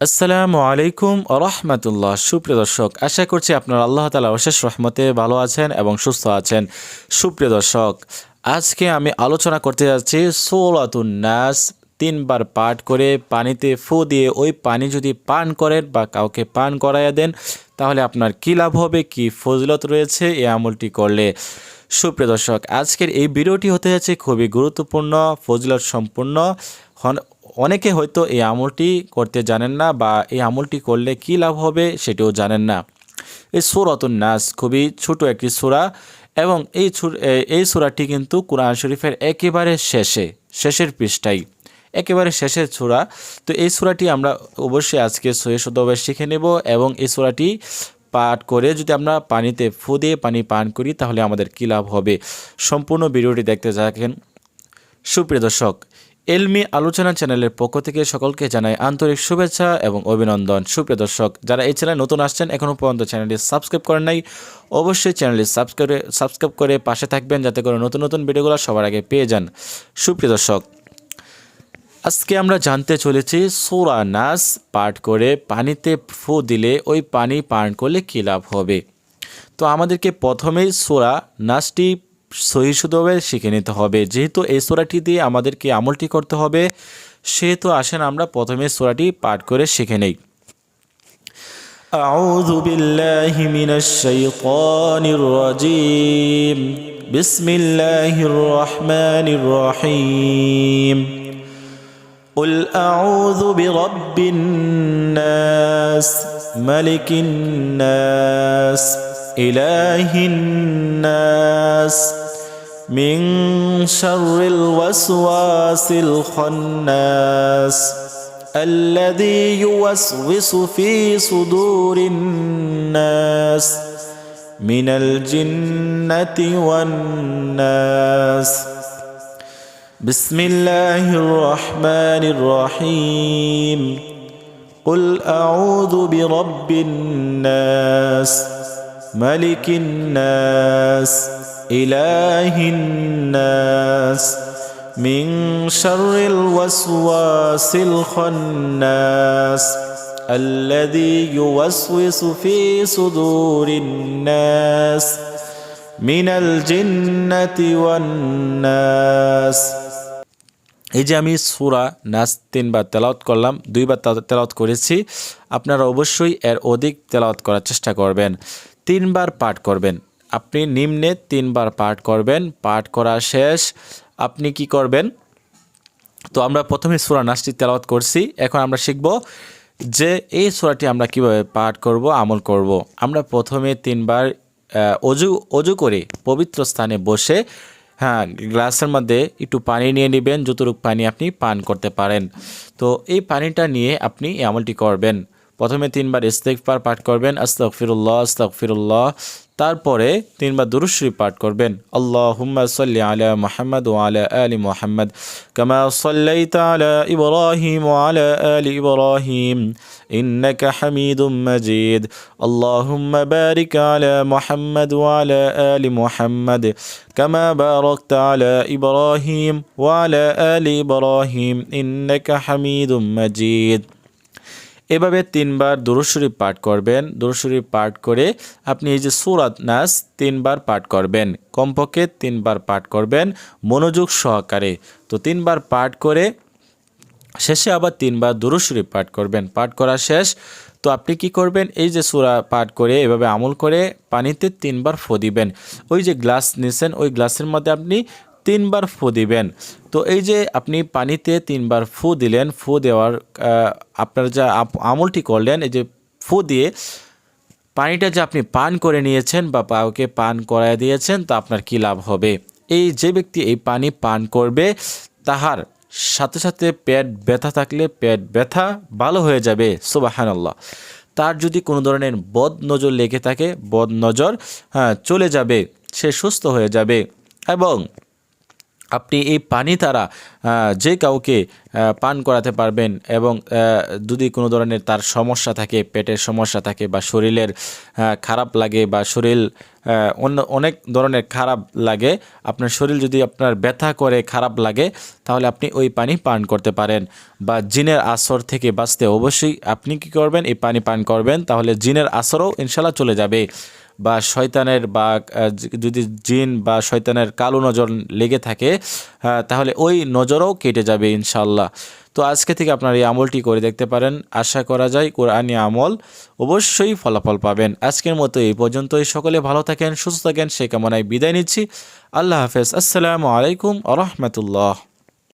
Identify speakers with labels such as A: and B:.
A: আসসালামু আলাইকুম রহমতুল্লাহ। সুপ্রিয় দর্শক, আশা করছি আপনারা আল্লাহ তালা অশেষ রহমতে ভালো আছেন এবং সুস্থ আছেন। সুপ্রিয় দর্শক, আজকে আমি আলোচনা করতে যাচ্ছি সৌলাতুন নাস, তিনবার পাঠ করে পানিতে ফু দিয়ে ওই পানি যদি পান করেন বা কাউকে পান করাইয়া দেন, তাহলে আপনার কী লাভ হবে, কি ফজিলত রয়েছে এই আমলটি করলে। সুপ্রিয় দর্শক, আজকের এই ভিডিওটি হতে যাচ্ছে খুবই গুরুত্বপূর্ণ, ফজিলত সম্পূর্ণ। অনেকে হয়তো এই আমলটি করতে জানেন না বা এই আমলটি করলে কি লাভ হবে সেটিও জানেন না। এই সুরতুন নাস খুবই ছোট একটি সূরা এবং এই এই সূরাটি কিন্তু কোরআন শরীফের একেবারে শেষে, শেষের পৃষ্ঠাই একেবারে শেষের সূরা। তো এই সূরাটি আমরা অবশ্যই আজকে সহি শুদ্ধভাবে শিখে নেব এবং এই সূরাটি পাঠ করে যদি আমরা পানিতে ফু দিয়ে পানি পান করি তাহলে আমাদের কী লাভ হবে? সম্পূর্ণ ভিডিওটি দেখতে থাকেন। সুপ্রিয় দর্শক এলমি আলোচনা চ্যানেলের পক্ষ থেকে সকলকে জানাই আন্তরিক শুভেচ্ছা এবং অভিনন্দন। সুপ্রিয় দর্শক, যারা এই চ্যানেলে নতুন আসছেন এখনও পর্যন্ত চ্যানেলটি সাবস্ক্রাইব করেন নাই, অবশ্যই চ্যানেলটি সাবস্ক্রাইব সাবস্ক্রাইব করে পাশে থাকবেন যাতে করে নতুন নতুন ভিডিওগুলো সবার আগে পেয়ে যান। সুপ্রিয় দর্শক, আজকে আমরা জানতে চলেছি সোরা নাস পাঠ করে পানিতে ফু দিলে ওই পানি পান করলে কী লাভ হবে? তো আমাদেরকে প্রথমেই সোরা নাচটি সহিষ্ণুভাবে শিখে নিতে হবে যেহেতু এই সোরাটি দিয়ে আমাদেরকে আমলটি করতে হবে সেহেতু আসেন আমরা প্রথমে সোরাটি পাঠ করে শিখে নেই أعوذ بالله من الشيطان الرجيم بسم الله الرحمن الرحيم قل أعوذ برب الناس ملك الناس إله الناس من شر الوسواس الخناس الذي يوسوس في صدور الناس من الجنة والناس. بسم الله الرحمن الرحيم. قل أعوذ برب الناس. ملك الناس إله الناس من شر الوسواس الخناس الذي يوسوس في صدور الناس من الجنة والناس এই যে আমি সুরা নাচ তিনবার তেলাওয়াত করলাম দুইবার তেলাওয়াত করেছি আপনারা অবশ্যই এর অধিক তেলাওয়াত করার চেষ্টা করবেন তিনবার পাঠ করবেন। আপনি নিম্নে তিনবার পাঠ করবেন। পাঠ করা শেষ। আপনি কি করবেন? তো আমরা প্রথমে সুরা নাচটি তেলাওয়াত করছি। এখন আমরা শিখব যে এই সুরাটি আমরা কীভাবে পাঠ করব, আমল করব। আমরা প্রথমে তিনবার অজু অজু করে পবিত্র স্থানে বসে হ্যাঁ গ্লাসের মধ্যে একটু পানি নিয়ে নেবেন, যতটুকু পানি আপনি পান করতে পারেন। তো এই পানিটা নিয়ে আপনি এই আমলটি করবেন। প্রথমে তিনবার ইস্তেকফার পাঠ করবেন আস্তাক ফিরুল্লাহ আস্তাক ফিরুল্লাহ তারপরে তিনবার দুরুশ্রী পাঠ করবেন আল্লাহ হুম্মা সাল্লি মোহাম্মদ ও আলা আলী মোহাম্মদ। কামা সাল্লাইতা আলা ইব্রাহিম ও আলা আলী ইব্রাহিম। ইন্নাকা হামিদুম মাজিদ। আল্লাহুম্মা বারিক আলা মোহাম্মদ ও আলা আলী মোহাম্মদ। কামা বারাকতা আলা ইব্রাহিম ওয়া আলা আলী ইব্রাহিম। ইন্নাকা হামিদুম মাজিদ। এভাবে তিনবার দুরুশরীফ পাঠ করবেন। দুরুশরীফ পাঠ করে আপনি এই যে সুরাত নাস তিনবার পাঠ করবেন। কমপক্ষে তিনবার পাঠ করবেন মনোযোগ সহকারে। তো তিনবার পাঠ করে শেষে আবার তিনবার দুরুশরীফ পাঠ করবেন। পাঠ করা শেষ। তো আপনি কি করবেন? এই যে সুরা পাঠ করে এভাবে আমল করে পানিতে তিনবার ফো দিবেন। ওই যে গ্লাস নিছেন, ওই গ্লাসের মধ্যে আপনি তিনবার ফু দিবেন। তো এই যে আপনি পানিতে তিনবার ফু দিলেন, ফু দেওয়ার আপনার যা আমলটি করলেন, এই যে ফু দিয়ে পানিটা যে আপনি পান করে নিয়েছেন বা কাউকে পান করায় দিয়েছেন, তা আপনার কি লাভ হবে? এই যে ব্যক্তি এই পানি পান করবে, তাহার সাথে সাথে পেট ব্যথা থাকলে পেট ব্যথা ভালো হয়ে যাবে, সুবাহানাল্লাহ। তার যদি কোনো ধরনের বদ নজর লেগে থাকে বদ নজর হ্যাঁ চলে যাবে, সে সুস্থ হয়ে যাবে এবং আপনি এই পানি তারা যে কাউকে পান করাতে পারবেন এবং যদি কোনো ধরনের তার সমস্যা থাকে, পেটের সমস্যা থাকে বা শরীরের খারাপ লাগে বা শরীর অন্য অনেক ধরনের খারাপ লাগে, আপনার শরীর যদি আপনার ব্যথা করে, খারাপ লাগে, তাহলে আপনি ওই পানি পান করতে পারেন বা জিনের আসর থেকে বাঁচতে অবশ্যই আপনি কি করবেন? এই পানি পান করবেন, তাহলে জিনের আসরও ইনশাল্লাহ চলে যাবে। বা শয়তানের বা যদি জিন বা শয়তানের কালো নজর লেগে থাকে তাহলে ওই নজরও কেটে যাবে ইনশাল্লাহ তো আজকে থেকে আপনার এই আমলটি করে দেখতে পারেন। আশা করা যায় কোরআনি আমল অবশ্যই ফলাফল পাবেন। আজকের মতো এই পর্যন্তই। সকলে ভালো থাকেন, সুস্থ থাকেন, সে কামনায় বিদায় নিচ্ছি। আল্লাহ হাফেজ। আসসালামু আলাইকুম আ রহমতুল্লাহ।